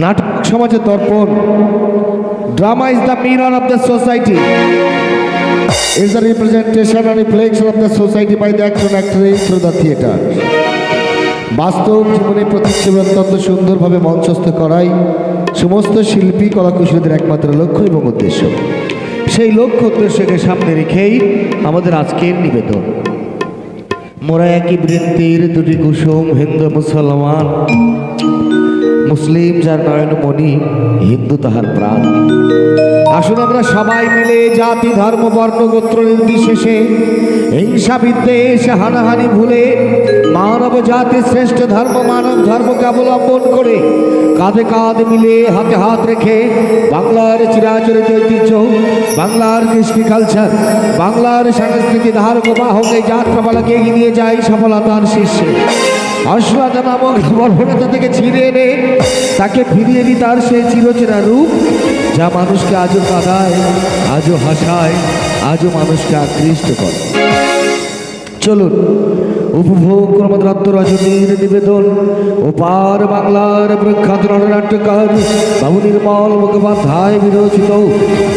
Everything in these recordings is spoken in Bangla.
নাটক সমাজের দর্পণ। Drama is the mirror of the society is the representation reflection of the society by the actor and actress through the theatre. বাস্তব জীবনে প্রতিচ্ছবি অত্যন্ত সুন্দরভাবে মঞ্চস্থ করাই সমস্ত শিল্পী, কলাকুশলীদের একমাত্র লক্ষ্য এবং উদ্দেশ্য। সেই লক্ষ্য উদ্দেশ্যকে সামনে রেখেই আমাদের আজকের নিবেদন। মোরা একই বৃত্তির দুটি কুসুম হিন্দু মুসলমান। মুসলিম, যার নয়নমণি হিন্দু তাহার প্রাণ। আসুন আমরা সবাই মিলে জাতি, ধর্ম, বর্ণ, গোত্র নির্বিশেষে হিংসা, বিদ্বেষ, হানাহানি ভুলে মানব জাতির শ্রেষ্ঠ ধর্ম, মানব ধর্মকে অবলম্বন করে কাঁধে কাঁধ মিলে হাতে হাত রেখে বাংলার চিরাচরিত ঐতিহ্য, বাংলার কৃষ্টি কালচার বাংলার সংস্কৃতি ধারক বাহক যাত্রাপালাকে এগিয়ে নিয়ে যায় সফলতার শীর্ষে। আশ্বাদ নামক বর্বরতা থেকে ছিঁড়ে এনে তাকে ফিরিয়ে দিই তার সেই চিরচেনা রূপ, যা মানুষকে আজও কাঁদায়, আজও হাসায়, আজও মানুষকে আকৃষ্ট করে। চলুন উপভোগ ক্রমদ্রাত্ত রজনীর নিবেদন। ও পার বাংলার প্রখ্যাত নাট্যকার বাবু নির্মল মুখোপাধ্যায় বিরচিত।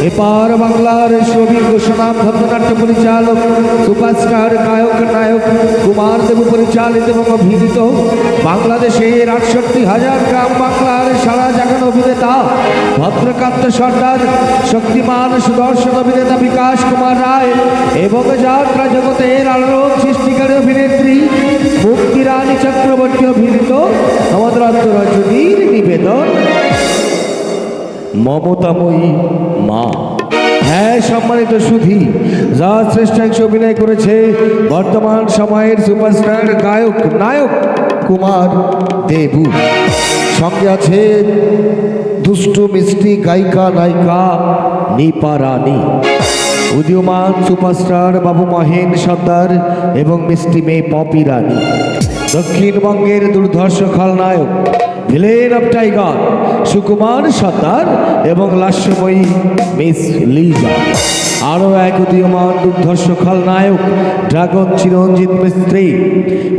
এপার বাংলার সবি ঘোষণা ভদ্রনাট্য পরিচালক, সুপারস্টার, গায়ক, নায়ক, কুমার দেব পরিচালিত এবং অভিনীত বাংলাদেশের আটষট্টি হাজার গ্রাম বাংলার সারা জাগানো অভিনেতা, ভদ্রকান্ত সর্দার, শক্তিমান সুদর্শন অভিনেতা বিকাশ কুমার রায় এবং যাত্রা জগতের আলোড়ন সৃষ্টিকারী অভিনেত্রী মুক্তি রানী চক্রবর্তী অভিনীত আমাদের অন্তরজনীর নিবেদন। মমতাময়ী মা। হ্যাঁ সম্মানিত সুধী, যা শ্রেষ্ঠাংশ অভিনয় করেছে বর্তমান সময়ের সুপারস্টার গায়ক, নায়ক কুমার দেবু। সঙ্গে আছে দুষ্টু, মিষ্টি গায়িকা, নায়িকা, নিপা রানী। উদীয়মান সুপারস্টার বাবু মহেন সর্দার এবং মিষ্টি মেয়ে পপি রানী। দক্ষিণবঙ্গের দুর্ধর্ষ খলনায়ক villain of tiger, Sukumar Sardar এবং লাস্যময়ী মিস লিজা। আরও এক উদীয়মান দুর্ধর্ষ খলনায়ক ড্রাগন চিরঞ্জিত মিস্ত্রি,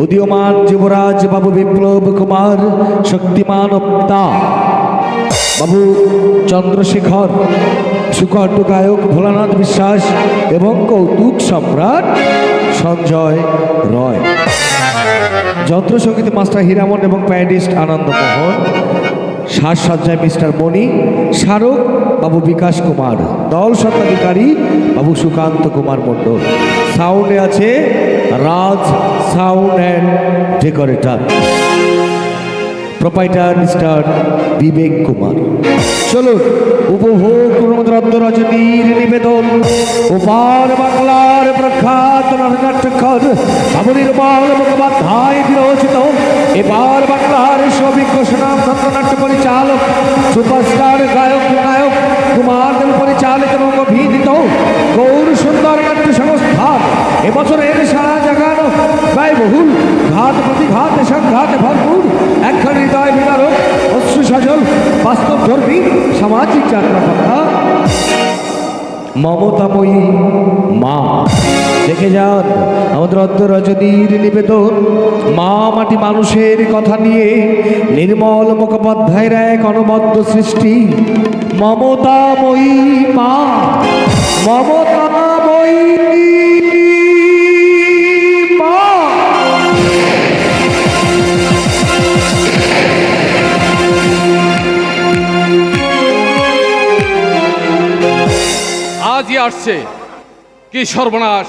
উদীয়মান যুবরাজ বাবু বিপ্লব কুমার, শক্তিমান অপ্তা। বাবু চন্দ্রশেখর সুকট গায়ক ভোলানাথ বিশ্বাস এবং কৌতুক সম্রাট সঞ্জয় রয়। যন্ত্রসঙ্গীত মাস্টার হীরামন এবং প্যাডিস্ট আনন্দমোহন সাজসজ্জায় মিস্টার মণি স্মারক বাবু বিকাশ কুমার, দল স্বত্বাধিকারী বাবু সুকান্ত কুমার মণ্ডল। সাউন্ডে আছে Raj sound and decorator. Proprietor mister Bibek Kumar চলুন, উপভোগ করুন রজনীর নিবেদন। ওপার বাংলার প্রখ্যাত নাট্যকার বাবু নির্মল মুখোপাধ্যায় বিরচিত। এবার বাংলার সবিজ্ঞ সুনাম নাট্য পরিচালক, সুপারস্টার গায়ক, নায়ক, কুমার দেব পরিচালিত এবং অভিনীত গৌর সুন্দর নাট্য সংস্থান এবছরের সারা জাগানো ব্যয়বহুল। ঘাত প্রতিঘাত সংঘাতে ভরপুর। একখানি হৃদয় বিদারক অশ্রু সজল, বাস্তব ধর্মী, সামাজিক যাত্রাপালা মমতাময়ী মা, দেখে যান, আমাদের অদ্য নিবেদন। মা মাটি মানুষের কথা নিয়ে নির্মল মুখোপাধ্যায়ের এক অনবদ্য সৃষ্টি। মমতাময়ী মা, মমতাময়ী আসছে। কি সর্বনাশ।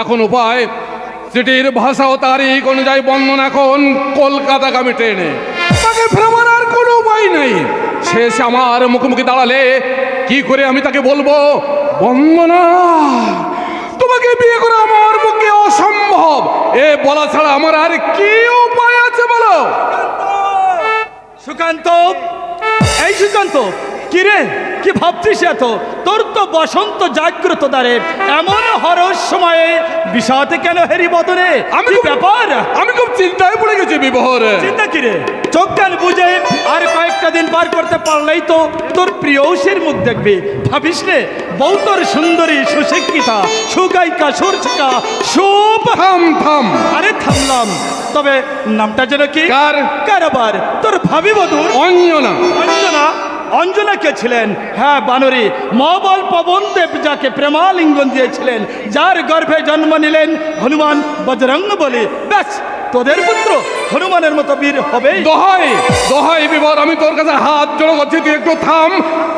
এখন উপায়, সিটির ভাষা ও তারিখ অনুযায়ী বন্ধন এখন কলকাতাগামী ট্রেনে। তাকে ভ্রমণ আর কোনো উপায় নেই। শেষ আমার মুখোমুখি দাঁড়ালে কি করে আমি তাকে বলব? বন্দনা, তোমাকে বিয়ে করা আমার পক্ষে অসম্ভব। এ বলা ছাড়া আমার আর কি উপায় আছে বলো? সুকান্ত, এই সুকান্ত কি রে কি ভাবছিস এত? তোর তো বসন্ত জাগ্রত দ্বারে এমন হরস সময়ে বিষাদে কেন হেরি বদনে? আমি ব্যাপার? আমি খুব চিন্তায় পড়ে গেছি বিবাহরে। চিন্তা কি রে চোখ কান বুঝে আর কয়েকটা দিন পার করতে পারলেই তো তোর প্রিয়সের মুখ দেখবি। ভাবিস রে বউ তোর সুন্দরী সুশিক্ষিতা সুগায়িকা সুরচিকা সুপ। থাম থাম। আরে থামলাম। তবে নামটা যেন কি? কার? কারবার। তোর ভাবি বধুর। অঞ্জনা। অঞ্জনা? অঞ্জনা কে ছিলেন? হ্যাঁ বানরী। মবল পবন দেব যাকে প্রেমালিঙ্গন দিয়েছিলেন, যার গর্ভে জন্ম নিলেন হনুমান বজরঙ্গ বলে। ব্যাস, তোদের পুত্র হনুমানের মতো বীর হবে দহাই দহাই বিবর আমি তোর কাছে হাত জড়ো করছি, তুই একটু থাম।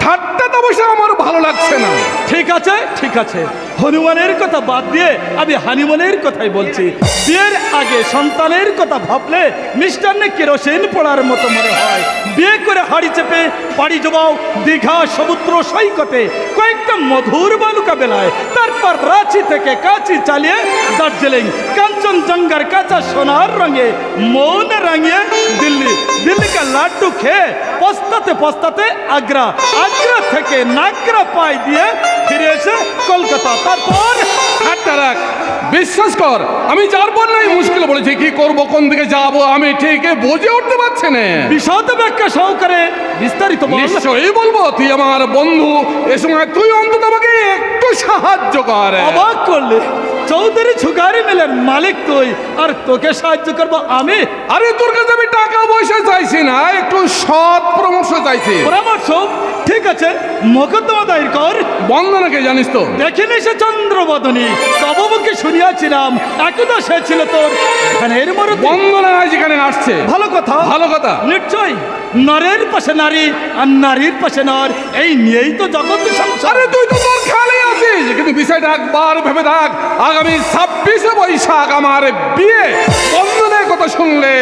ঠাট্টা তো বসে আমার ভালো লাগছে না। ঠিক আছে? ঠিক আছে। হনুমানের কথা বাদ দিয়ে আমি হানিমনের কথাই বলছি। বিয়ের আগে সন্তানের কথা ভাবলে মিষ্টান্নে কেরোসিন পড়ার মতো মনে হয়। বিয়ে করে হাড়ি চেপে বাড়ি জমাও দীঘা, সমুদ্র, সৈকতে কয়েকটা মধুর বালুকা বেলায়। তারপর রাঁচি থেকে কাঁচি চালিয়ে দার্জিলিং, কাঞ্চনজঙ্ঘার কাঁচা সোনার রঙে মন রাঙিয়ে দিল্লি। দিল্লিকা লাড্ডু খেয়ে পস্তাতে পস্তাতে আগ্রা আগ্রা থেকে নাগরা পাই দিয়ে ফিরে এসে কলকাতা তারপর একটা রাখ বিশ্বাস কর আমি যার পর নাই মুশকিল বলেছি কি করব কোন দিকে যাব আমি ঠিক বুঝে উঠতে পারছি না। বিশদ ব্যাখ্যা সহকারে বিস্তারিত নিশ্চয়ই বলব তুই আমার বন্ধু এ সময় তুই অন্তত আমাকে একটু সাহায্য কর। অবাক করলে। চৌধুরী ছুগারি মিলের মালিক তুই আর তোকে সাহায্য করব আমি। আরে তোর কাছে আমি টাকা পয়সা চাইছি না একটু সৎ পরামর্শ চাইছি। পরামর্শ? ঠিক আছে মোকদ্দমা দায়ের কর। বন্দনাকে জানিস তো? দেখিনি সে চন্দ্রবদনী তব মুখে শুনিয়াছিলাম একদা সে ছিল তোর ধ্যানের মরত। বন্দনা যেখানে আসছে। ভালো কথা। ভালো কথা। নিশ্চয় নরের পাশে নারী আর নারীর পাশে নর এই নিয়েই তো জগৎ সংসারে। তুই তো তোর খেয়ালে আছিস কিন্তু বিষয়টা একবার ভেবে থাক আগামী ছাব্বিশে বৈশাখ আমার বিয়ে। বন্ধনের কথা শুনলে।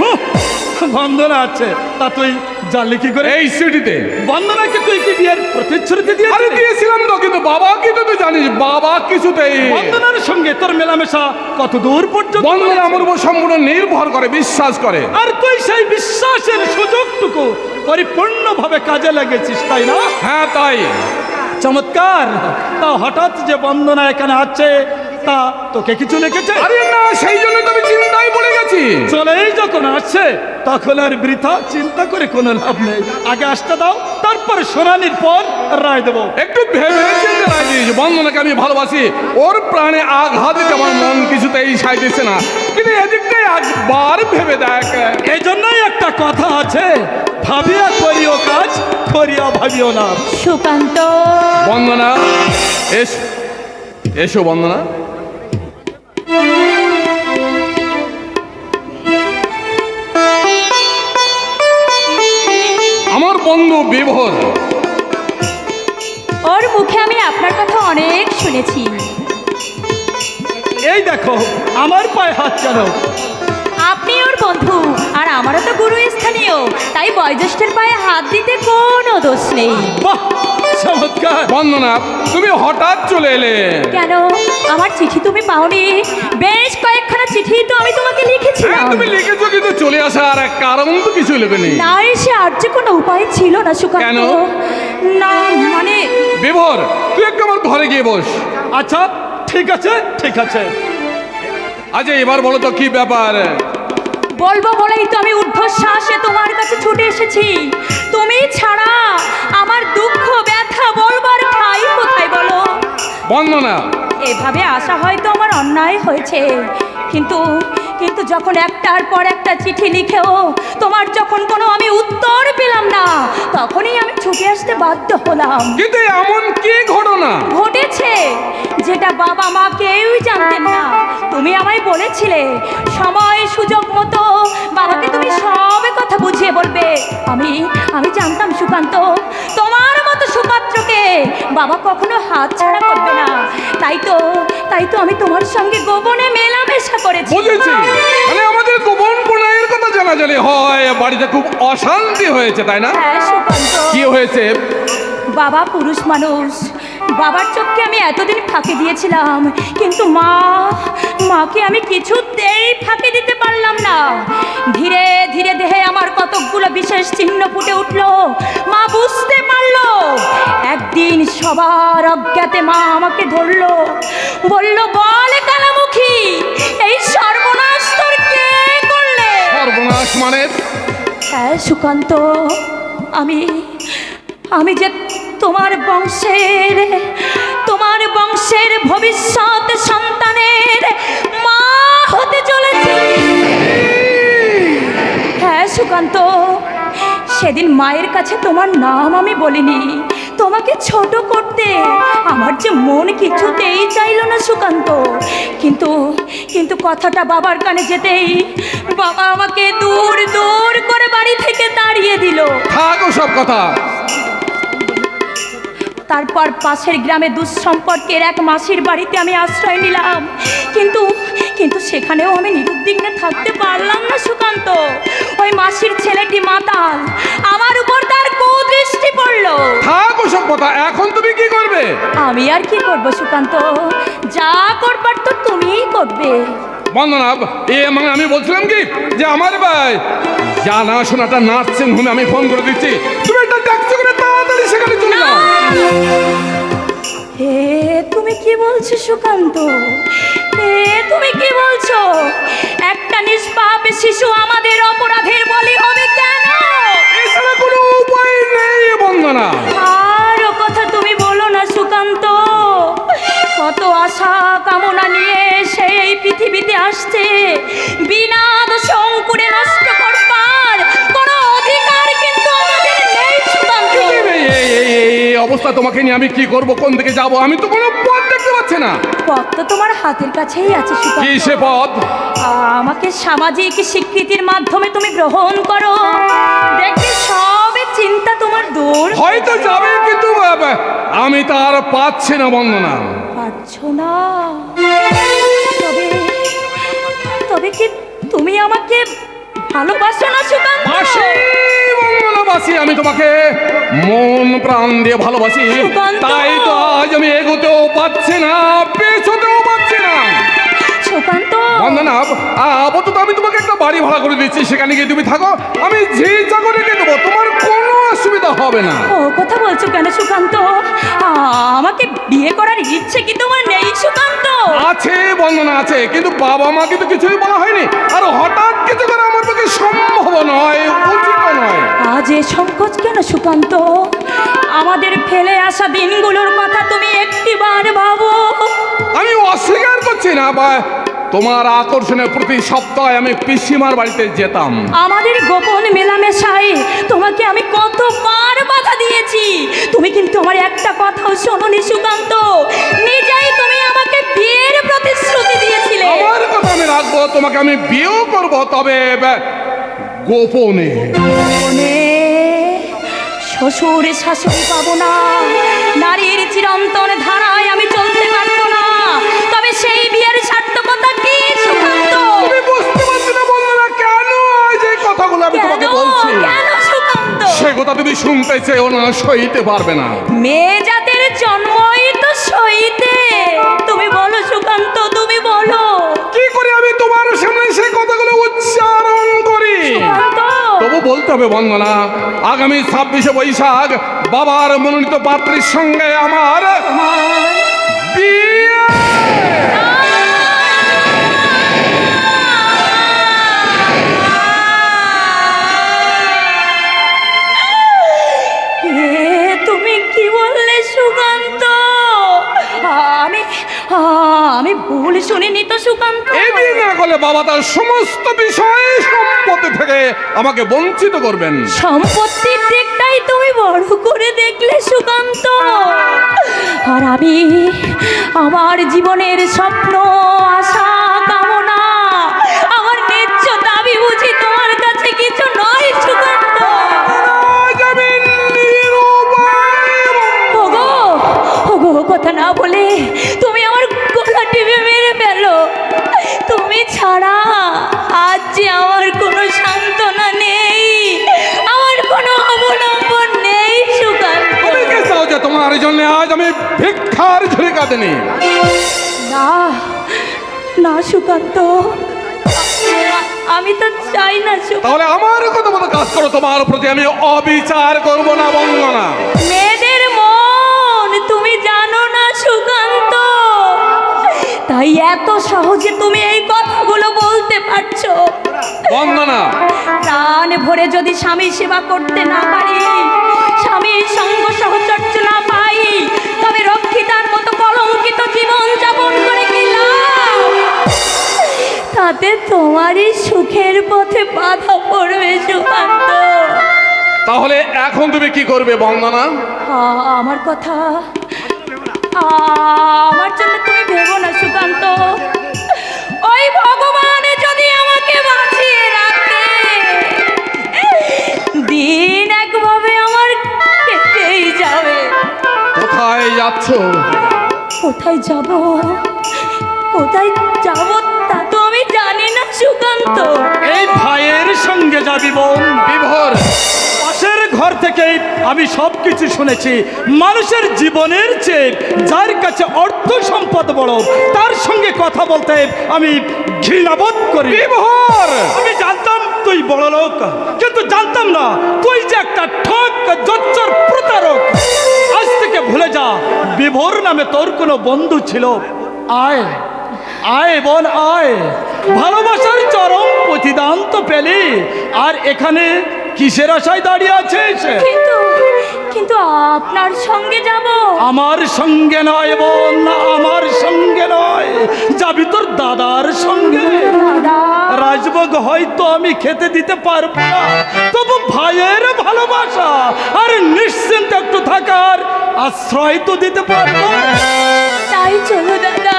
বন্ধন বন্দনা আছে তা তুই জানলি কি করে এই সিটিতে বন্দনাকে তুই কি বিয়ের প্রতিশ্রুতি আরে দিয়েছিলাম তো কিন্তু বাবা কিন্তু তুই জানিস? বাবা কিছুতেই বন্দনার সঙ্গে তোর মেলামেশা কত দূর পর্যন্ত বন্ধন আমার উপর সম্পূর্ণ নির্ভর করে বিশ্বাস করে। আর তুই সেই বিশ্বাসের সুযোগটুকু পরিপূর্ণভাবে কাজে লাগিয়েছিস তাই না? হ্যাঁ তাই। চমৎকার। তা হঠাৎ যে বন্দনা এখানে আছে তা তোকে কিছু লিখেছে আরে না সেই জন্য আসছে তখন আর বৃথা চিন্তা করে কোনো লাভ নেই। আগে আসতে দাও তারপর শোনানির পর রায় দেবো। একটু ভেবে বন্ধনাকে আমি ভালোবাসি। ওর প্রাণে আঘাত দিতে আমার মন কিছুতেই সাই দিচ্ছে না। কিন্তু এদিকটাই একবার ভেবে দেখ। এই জন্যই একটা কথা আছে ভাবিয়া করিও কাজ করিয়া ভাবিও না। সুকান্ত। বন্দনা এস এসো বন্দনা। বন্ধু বিভোর। ওর মুখে আমি আপনার কথা অনেক শুনেছি। এই দেখো আমার পায়ে হাত কেন? আপনি ওর বন্ধু আর আমারও তো গুরু স্থানীয় তাই বয়োজ্যেষ্ঠের পায়ে হাত দিতে কোনো দোষ নেই। বাহ! চমৎকার। বন্দনা তুমি হঠাৎ চলে এলে। কেন? আমার চিঠি তুমি পাওনি। বেশ কয়েকখানা চিঠি তো আমি তোমাকে হ্যাঁ লিখেছিলাম তুমি লিখেছো কিন্তু চলে আসার কারণ তো কিছু লেবে নেই না এসে আর যে কোনো উপায় ছিল না সুকান্ত। কেন? না মানে বিভোর তুই একটু আমার ঘরে গিয়ে বস। আচ্ছা ঠিক আছে ঠিক আছে। আচ্ছা এবার বলো তো কি ব্যাপার? বলব বলেই তো আমি ঊর্ধ্বশ্বাসে তোমার কাছে ছুটে এসেছি। বন্দনা। এভাবে আসা হয়তো আমার অন্যায় হয়েছে। কিন্তু কিন্তু যখন একটার পর একটা চিঠি লিখেও তোমার যখন কোনো আমি উত্তর পেলাম না তখনই আমি ছুটে আসতে বাধ্য হলাম। কিন্তু এমন কি ঘটনা? ঘটেছে যেটা বাবা মা কেউই জানতেন না। তুমি আমায় বলেছিলে সময় সুযোগ মতো বাবাকে তুমি সব কথা বুঝিয়ে বলবে। আমি আমি জানতাম সুকান্ত তোমার মতো সুপাত্রকে বাবা কখনো হাত ছাড়া করবে না। তাই তো তাই তো আমি তোমার সঙ্গে গোপনে মেলামেশা করেছি। বুঝেছি। মানে আমাদের গোপন প্রণয়ের কথা জানাজানি হয় বাড়িতে খুব অশান্তি হয়েছে তাই না? হ্যাঁ সুকান্ত। কি হয়েছে? বাবা পুরুষ মানুষ বাবার চোখকে আমি এতদিন ফাঁকে দিয়েছিলাম কিন্তু মা মাকে আমি কিছুতেই ফাঁকে দিতে পারলাম না। ধীরে ধীরে দেহে আমার কতকগুলো বিশেষ চিহ্ন ফুটে উঠল মা বুঝতে পারল। একদিন সবার অজ্ঞাতে মা আমাকে ধরলো বলল বল কালামুখী এই সর্বনাশ তোর কে করলে? সর্বনাশ মানে? হ্যাঁ সুকান্ত আমি আমি যে তোমার বংশের তোমার বংশের ভবিষ্যৎ সন্তানের মা হতে চলেছে। হ্যাঁ সুকান্ত, সেদিন মায়ের কাছে তোমার নাম আমি বলিনি। তোমাকে ছোট করতে আমার যে মন কিছুতেই চাইলো না, সুকান্ত। কিন্তু কিন্তু কথাটা বাবার কানে যেতেই বাবা আমাকে দূর দূর করে বাড়ি থেকে তাড়িয়ে দিল। থাকো সব কথা। তারপর পাশের গ্রামে দুঃসম্পর্কের এক মাসির বাড়িতে আমি আশ্রয় নিলাম। কিন্তু কিন্তু সেখানেও আমি নিরুদ্বিগ্নে থাকতে পারলাম না সুকান্ত। ওই মাসির ছেলেটি মাতাল। আমার উপর তার কুদৃষ্টি পড়ল। থাকো কথা এখন তুমি কি করবে? আমি আর কি করব সুকান্ত? যা করবার তো তুমিই করবে। বন্দনা এ মানে আমি বলছিলাম কি যে আমার ভাই জানাশোনাটা নার্সিং হোমে আমি ফোন করে দিচ্ছি। তুমি একটা ট্যাক্সি করে তাড়াতাড়ি সেখানে চলে যাও। হে তুমি কি বলছো সুকান্ত? হে তুমি কি বলছো? একটা নিষ্পাপ শিশু আমাদের অপরাধের বলি হবে কেন? এছাড়া কোনো উপায় নেই বন্দনা আশা কামনা নিয়ে সে এই পৃথিবীতে আসছে। বিনা দোষ অঙ্কুরে নষ্ট করবার কোনো অধিকার কিন্তু আমাদের নেই এই, অবস্থা তোমাকে নিয়ে আমি কি করব? কোন দিকে যাব? আমি তো কোনো পথ দেখতে পাচ্ছি না। পথ তো তোমার হাতের কাছেই আছে কি সে পথ? আমাকে সামাজিক স্বীকৃতির মাধ্যমে তুমি গ্রহণ করো। দেখবে সবে চিন্তা তোমার দূর। হয়তো যাবে কিন্তু আমি তার পাচ্ছি না বন্দনা। পারছ না। তবে তবে কি তুমি আমাকে ভালোবাসো না সুকান্ত? বাসি বঙ্গলবাসী আমি তোমাকে মন প্রাণ দিয়ে ভালোবাসি। তাই তো আজ আমি এগোতেও পাচ্ছি না পেছোতেও পাচ্ছি না। সুকান্ত! বন্দনা আপাতত আমি তোমাকে একটা বাড়ি ভাড়া করে দিচ্ছি সেখানে গিয়ে তুমি থাকো। আমি যে চাকর রেখে দেবো তোমার কোনো অসুবিধা হবে না। ও কথা বলছো কেন সুকান্ত? আমাকে বিয়ে করার ইচ্ছে কি তোমার নেই সুকান্ত? আছে বন্দনা আছে কিন্তু বাবা মাকে তো কিছুই বলা হয়নি। আর হঠাৎ কিছু করে আমার পক্ষে সম্ভব নয় উচিত নয়। আজ এ সংকোচ কেন সুকান্ত? আমাদের ফেলে আসা দিনগুলোর কথা তুমি একটিবার ভাবো। আমি অস্বীকার করছি না বা তোমার আকর্ষণের প্রতি সপ্তাহে আমি পিসিমার বাড়িতে যেতাম। আমাদের গোপন মেলামেশায় তোমাকে আমি কতবার বাধা দিয়েছি। তুমি কিন্তু আমার একটা কথাও শোনোনি সুকান্ত। নিজেই তুমি আমাকে বিয়ের প্রতিশ্রুতি দিয়েছিলে। আমার কথা আমি রাখব তোমাকে আমি বিয়েও করব তবে গোপনে। মনে শ্বশুর শাশুড়ি পাবো না নারীর চিরন্তন ধারায় সে কথা তুমি শুনতে চেয়েও না সইতে পারবে না। মেয়ে জাতের জন্মই তো সইতে। তুমি বলো সুকান্ত তুমি বলো। কি করে আমি তোমার সামনে সেই কথাগুলো উচ্চারণ করি? তবু বলতে হবে বন্দনা আগামী ছাব্বিশে বৈশাখ বাবার মনোনীত পাত্রীর সঙ্গে আমার বিয়ে আমি ভুল শুনিনি তো সুকান্ত। এমনি না করলে বাবা তার সমস্ত বিষয় সম্পত্তি থেকে আমাকে বঞ্চিত করবেন। সম্পত্তির দিকটাই তুমি বড় করে দেখলে সুকান্ত। আর আমি আমার জীবনের স্বপ্ন আশা ছাড়া আজ যে আমার কোনো সান্ত্বনা নেই আমার কোনো অবলম্বন নেই সুকান্ত। তোমার জন্য আজ আমি ভিক্ষার ঝুড়ি কাঁদিনি না না সুকান্ত। আমি তো চাই না তাহলে আমার কথা মতো কাজ করো তোমার প্রতি আমি অবিচার করব না বঙ্গনা মেয়েদের মন তুমি জানো না সুকান্ত। তাই এত সহজে তুমি এই কথাগুলো বলতে পারছ। বন্দনা। প্রাণ ভরে যদি স্বামীর সেবা করতে না পারি স্বামীর সঙ্গ সহচর্য না পাই তবে রক্ষিতার মতো কলঙ্কিত জীবন যাপন করে কি লাভ? তাতে তোমারই সুখের পথে বাধা পড়বে সুকান্ত। তাহলে এখন তুমি কি করবে বন্দনা? আমার কথা আমার জন্য তুমি ভেবো না সুকান্ত ওই ভগবান যদি আমাকে বাঁচিয়ে রাখে দিন একভাবে আমার কেটেই যাবে। কোথায় যাচ্ছ? কোথায় যাব? কোথায় যাব তা তো আমি জানি না সুকান্ত। এই ভাইয়ের সঙ্গে যাবি বোন। বিভোর। ঘর থেকে আমি সব কিছু শুনেছি। মানুষের জীবনের চেয়ে যার কাছে অর্থ সম্পদ বড় তার সঙ্গে কথা বলতে আমি ঘৃণাবোধ করি। আমি জানতাম তুই বড় লোক কিন্তু জানতাম না তুই যে একটা ঠক জচ্চর প্রতারক। আজ থেকে ভুলে যা বিভোর নামে তোর কোনো বন্ধু ছিল। আয় আয় বল আয়। ভালোবাসার চরম প্রতিদান তো পেলি আর এখানে কিসের আশায় দাঁড়িয়ে আছিস কিন্তু কিন্তু আপনার সঙ্গে যাব। আমার সঙ্গে নয় বোন আমার সঙ্গে নয়। যাবি তোর দাদার সঙ্গে। রাজভোগ হয়তো আমি খেতে দিতে পারব না। তবু ভাইয়ের ভালোবাসা আর নিশ্চিন্ত একটু থাকার আশ্রয় তো দিতে পারব। তাই চলো দাদা।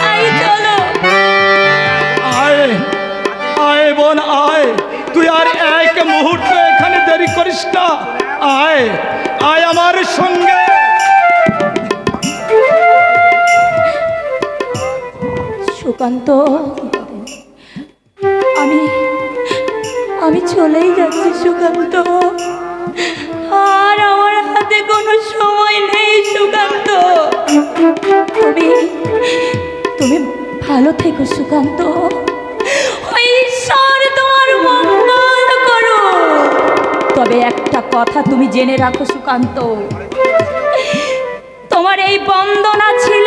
তাই চলো। আয় আয় বোন আয়। তুই আর এক মুহূর্ত এখানে দেরি করিস না। আয় আয় আমার সঙ্গে। সুকান্ত, আমি আমি চলেই যাচ্ছি সুকান্ত। আর আমার হাতে কোনো সময় নেই সুকান্ত। তুমি তুমি ভালো থেকো সুকান্ত। তবে একটা কথা তুমি জেনে রাখো সুকান্ত। তোমার এই বন্দনা ছিল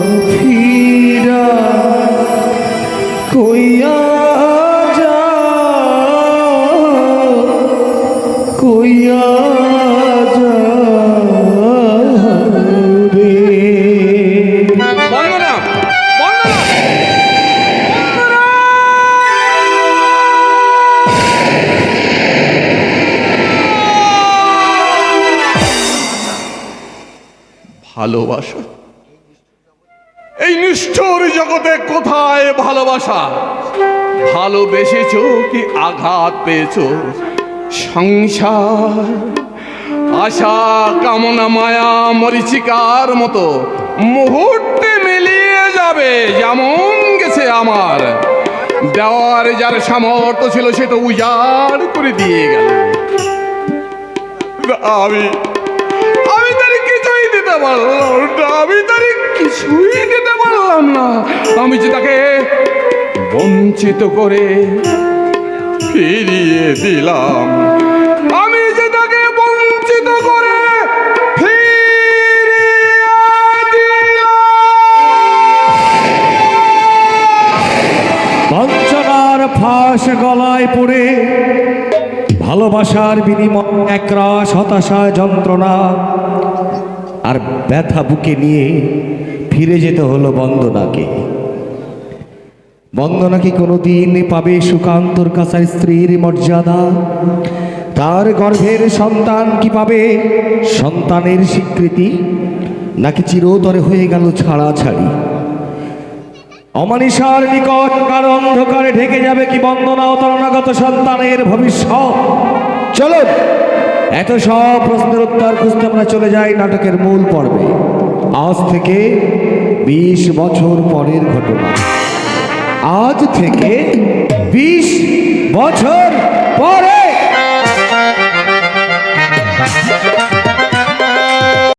ভালোবাসা। এই নিষ্ঠুর জগতে কোথায় ভালোবাসা? ভালোবেসেছ কি আঘাত পেয়েছ? সংসার আশা কামনা মায়া মরিচিকার মতো মুহূর্তে মিলিয়ে যাবে যেমন গেছে আমার। দেওয়ার যার সামর্থ্য ছিল সে তো উজাড় করে দিয়ে গেল। আমি দিতে পারলাম না, আমি তার কিছুই পারলাম না। আমি যে তাকে বঞ্চিত করে ফিরিয়ে দিলাম ফাঁস গলায় পড়ে ভালোবাসার বিনিময়, একরাশ হতাশা যন্ত্রণা। আর ব্যথা বুকে নিয়ে ফিরে যেতে হলো বন্দনাকে। বন্দনা কি কোনোদিন পাবে সুকান্তর কাছার স্ত্রীর মর্যাদা। তার গর্ভের সন্তান কি পাবে? সন্তানের স্বীকৃতি? নাকি চিরতরে হয়ে গেল ছাড়াছাড়ি? অমানিসার নিকট কার অন্ধকারে ঢেকে যাবে কি বন্দনা ও তরণাগত সন্তানের ভবিষ্যৎ? চলুন! এত সব প্রশ্নের উত্তর খুঁজতে আমরা চলে যাই নাটকের মূল পর্বে। আজ থেকে বিশ বছর পরের ঘটনা। আজ থেকে বিশ বছর পরে।